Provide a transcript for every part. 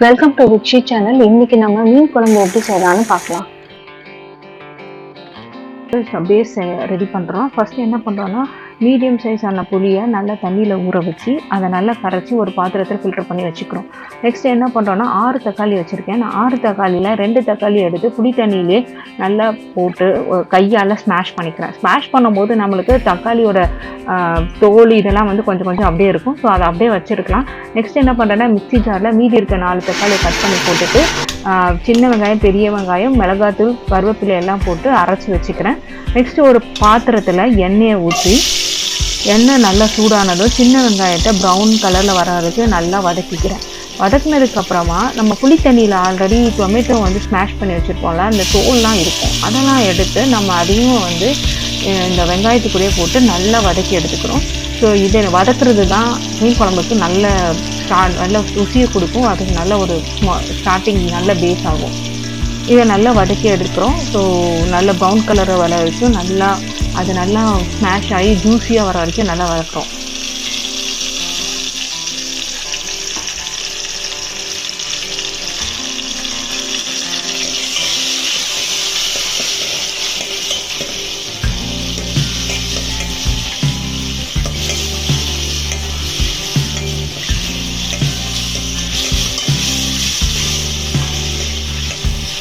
Welcome to Ruchi channel இன்னைக்கு நம்ம மீன் குழம்பு எப்படி செய்யலாம்னு பார்க்கலாம். பேஸ் ரெடி பண்ணுறோம் ஃபஸ்ட்டு என்ன பண்ணுறோன்னா மீடியம் சைஸான புளியை நல்லா தண்ணியில் ஊற வச்சு அதை நல்லா கரைச்சி ஒரு பாத்திரத்தில் ஃபில்டர் பண்ணி வச்சுக்கிறோம். நெக்ஸ்ட் என்ன பண்ணுறோன்னா ஆறு தக்காளி வச்சுருக்கேன். நான் ஆறு தக்காளியில் ரெண்டு தக்காளி எடுத்து புளி தண்ணியிலே நல்லா போட்டு கையால் ஸ்மாஷ் பண்ணிக்கிறேன். ஸ்மாஷ் பண்ணும்போது நம்மளுக்கு தக்காளியோட தோல் இதெல்லாம் வந்து கொஞ்சம் கொஞ்சம் அப்படியே இருக்கும். ஸோ அதை அப்படியே வச்சுருக்கலாம். நெக்ஸ்ட் என்ன பண்ணுறேன்னா மிக்ஸி ஜாரில் மீதி இருக்க நாலு தக்காளியை கட் பண்ணி போட்டுட்டு சின்ன வெங்காயம் பெரிய வெங்காயம் மிளகாத்தூள் கருவேப்பிலை எல்லாம் போட்டு அரைச்சி வச்சுக்கிறேன். நெக்ஸ்ட் ஒரு பாத்திரத்தில் எண்ணெயை ஊற்றி எண்ணெய் நல்லா சூடானதும் சின்ன வெங்காயத்தை ப்ரௌன் கலரில் வர வரைக்கும் நல்லா வதக்கிக்கிறேன். வதக்குனதுக்கப்புறமா நம்ம புளி தண்ணியில் ஆல்ரெடி டொமேட்டோ வந்து ஸ்மாஷ் பண்ணி வச்சுருப்போம்ல அந்த தோல்லாம் இருக்கும். அதெல்லாம் எடுத்து நம்ம அதையும் வந்து இந்த வெங்காயத்துக்குள்ளேயே போட்டு நல்லா வதக்கி எடுத்துக்கிறோம். ஸோ இதை வதக்குறது தான் மீன் குழம்புக்கு நல்ல ஸ்டார்ட் நல்ல ருசியை கொடுக்கும். அதுக்கு நல்ல ஒரு ஸ்டார்டிங் நல்ல பேஸ் ஆகும். இதை நல்லா வதக்கி எடுக்கிறோம். ஸோ நல்ல ப்ரௌன் கலரை வர வரைக்கும் நல்லா அது நல்லா ஸ்மாஷ் ஆகி ஜூஸியாக வர வரைக்கும் நல்லா வளர்க்குறோம்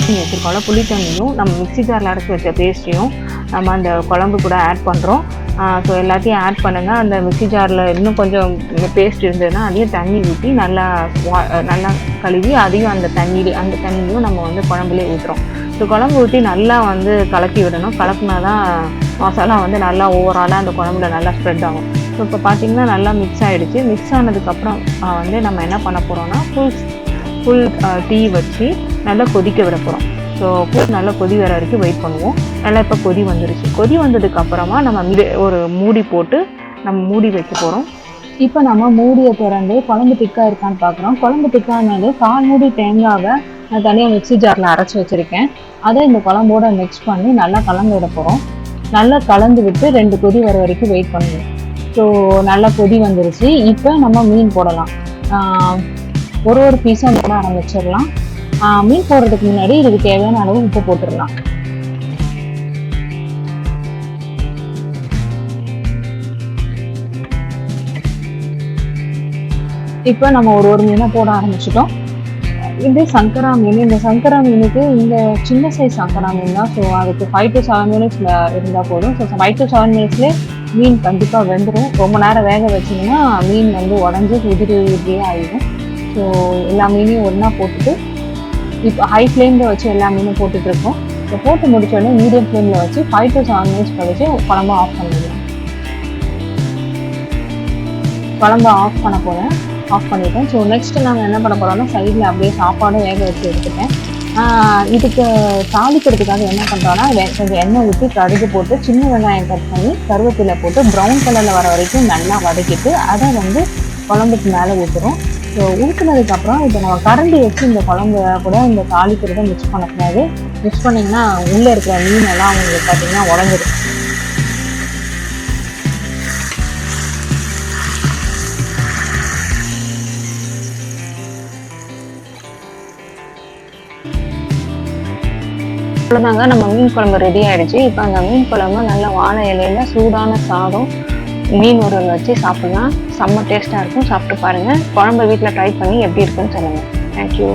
பண்ணி வச்சுருக்கோம்ல புளி தண்ணியும் நம்ம மிக்ஸி ஜாரில் அரைச்சி வச்ச பேஸ்ட்டையும் நம்ம அந்த குழம்பு கூட ஆட் பண்ணுறோம் ஸோ எல்லாத்தையும் ஆட் பண்ணுங்கள் அந்த மிக்ஸி ஜாரில் இன்னும் கொஞ்சம் பேஸ்ட் இருந்ததுன்னா அதையும் தண்ணி ஊற்றி நல்லா நல்லா கழுவி அதையும் அந்த தண்ணியிலே அந்த தண்ணியும் நம்ம வந்து குழம்புலேயே ஊற்றுறோம் ஸோ குழம்பு ஊற்றி நல்லா வந்து கலக்கி விடணும். கலக்குனா தான் மசாலா வந்து நல்லா ஓவராலாக அந்த குழம்புல நல்லா ஸ்ப்ரெட் ஆகும். ஸோ இப்போ பார்த்திங்கன்னா நல்லா மிக்ஸ் ஆகிடுச்சு மிக்ஸ் ஆனதுக்கப்புறம் வந்து நம்ம என்ன பண்ண போகிறோம்னா ஃபுல் ஃபுல் டீ வச்சு நல்லா கொதிக்க விட போகிறோம் ஸோ ஃபுல் நல்லா கொதி வர வரைக்கும் வெயிட் பண்ணுவோம். நல்லா இப்போ கொதி வந்துருச்சு. கொதி வந்ததுக்கு அப்புறமா நம்ம மித- ஒரு மூடி போட்டு நம்ம மூடி வைக்க போகிறோம் இப்போ நம்ம மூடியை திறந்து குழம்பு திக்காக இருக்கான்னு பார்க்குறோம் குழம்பு திக்கானது கால் மூடி தேங்காவை நான் தனியாக மிக்ஸி ஜாரில் அரைச்சி வச்சுருக்கேன். அதை இந்த குழம்போட மிக்ஸ் பண்ணி நல்லா கலந்து விட போகிறோம் நல்லா கலந்து விட்டு ரெண்டு கொதி வர வரைக்கும் வெயிட் பண்ணுவோம். ஸோ நல்லா கொதி வந்துருச்சு. இப்போ நம்ம மீன் போடலாம். ஒரு ஒரு பீஸாக போட ஆரம்பிச்சிடலாம் மீன் போடுறதுக்கு முன்னாடி இதுக்கு தேவையான அளவு உப்பு போட்டுடலாம். இப்போ நம்ம ஒரு ஒரு மீனை போட ஆரம்பிச்சிட்டோம். இது சங்கரா மீன். இந்த சங்கரா மீனுக்கு இந்த சின்ன சைஸ் சங்கரா மீன் தான். ஸோ அதுக்கு ஃபைவ் டு செவன் மினிட்ஸில் இருந்தால் போதும். ஸோ ஃபைவ் டு செவன் மினிட்ஸ்லேயே மீன் கண்டிப்பாக வெந்துடும் ரொம்ப நேரம் வேக வச்சிங்கன்னா மீன் வந்து உடஞ்சி உதிரி உதிரியே ஆகிடும் ஸோ எல்லா மீனையும் ஒன்றா போட்டுட்டு இப்போ ஹை ஃப்ளேமில் வச்சு எல்லா மீனும் போட்டுட்டு இப்போ போட்டு முடிச்ச மீடியம் ஃப்ளேமில் வச்சு ஃபைவ் டு செவன் மினிட்ஸ் கழிச்சு குழம்பு ஆஃப் பண்ணிடலாம். குழம்பு ஆஃப் பண்ண போகிறேன் ஆஃப் பண்ணிட்டேன். ஸோ நெக்ஸ்ட் நாங்கள் என்ன பண்ண போகிறோம்னா சைடில் அப்படியே சாப்பாடும் வேக வச்சு எடுத்துட்டேன். இதுக்கு தாளிக்கிறதுக்காக என்ன பண்ணுறோன்னா கொஞ்சம் எண்ணெய் ஊற்றி கடுகு போட்டு சின்ன வெங்காயம் கட் பண்ணி கருவேப்பிலை போட்டு ப்ரௌன் கலரில் வர வரைக்கும் நல்லா வதக்கிட்டு அதை வந்து குழம்புக்கு மேலே ஊற்றுறோம் ஸோ ஊற்றுனதுக்கப்புறம் இப்போ நம்ம கரண்டி வச்சு இந்த குழம்பு கூட இந்த தாளிக்கிறத மிக்ஸ் பண்ணக்கூடாது. மிக்ஸ் பண்ணிங்கன்னா உள்ளே இருக்கிற மீன் எல்லாம் உங்களுக்கு பார்த்தீங்கன்னா உடஞ்சிடும். அவ்வளோதாங்க நம்ம மீன் குழம்பு ரெடி ஆயிடுச்சு. இப்போ அந்த மீன் குழம்பு நல்ல வாழை இலையில சூடான சாதம் மீன் உருவல் வச்சு சாப்பிடலாம். செம்ம டேஸ்ட்டாக இருக்கும். சாப்பிட்டு பாருங்கள் குழம்பு வீட்டில் ட்ரை பண்ணி எப்படி இருக்குன்னு சொல்லுங்கள் தேங்க்யூ